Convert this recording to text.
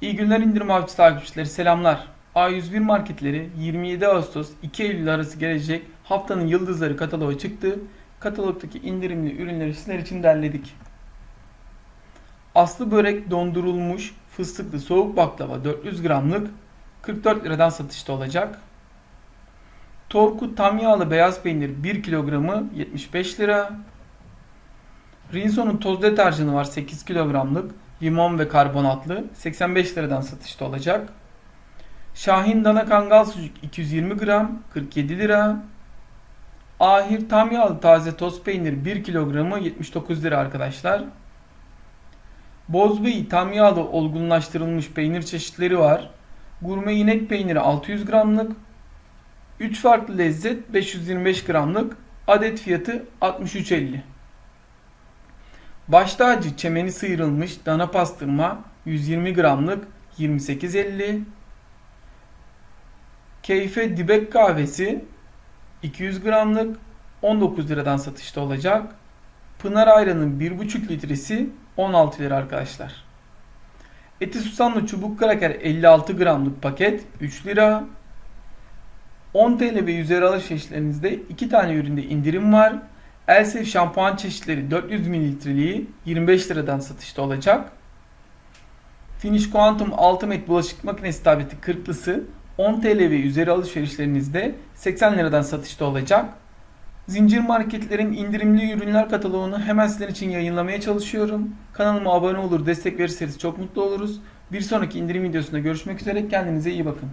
İyi günler indirim avcı takipçileri selamlar. A101 marketleri 27 Ağustos 2 Eylül arası gelecek haftanın yıldızları kataloğu çıktı. Katalogdaki indirimli ürünleri sizler için derledik. Aslı börek dondurulmuş fıstıklı soğuk baklava 400 gramlık 44 liradan satışta olacak. Torku tam yağlı beyaz peynir 1 kilogramı 75 lira. Rinso'nun toz deterjanı var 8 kilogramlık limon ve karbonatlı 85 liradan satışta olacak. Şahin dana kangal sucuk 220 gram 47 lira. Ahir tam yağlı taze toz peynir 1 kilogramı 79 lira arkadaşlar. Bozbey tam yağlı olgunlaştırılmış peynir çeşitleri var. Gurme inek peyniri 600 gramlık. 3 farklı lezzet 525 gramlık. Adet fiyatı 63.50. Baş tacı çemeni sıyrılmış dana pastırma 120 gramlık 28.50. Keyfe dibek kahvesi 200 gramlık 19 liradan satışta olacak. Pınar ayranın 1,5 litresi 16 lira arkadaşlar. Eti susamlı çubuk kraker 56 gramlık paket 3 lira. 10 TL ve üzeri alışverişlerinizde 2 tane üründe indirim var. Elsef şampuan çeşitleri 400 mililitreliği 25 liradan satışta olacak. Finish Quantum Ultimate bulaşık makinesi tableti 40'lısı 10 TL ve üzeri alışverişlerinizde 80 liradan satışta olacak. Zincir marketlerin indirimli ürünler kataloğunu hemen sizler için yayınlamaya çalışıyorum. Kanalıma abone olur, destek verirseniz çok mutlu oluruz. Bir sonraki indirim videosunda görüşmek üzere. Kendinize iyi bakın.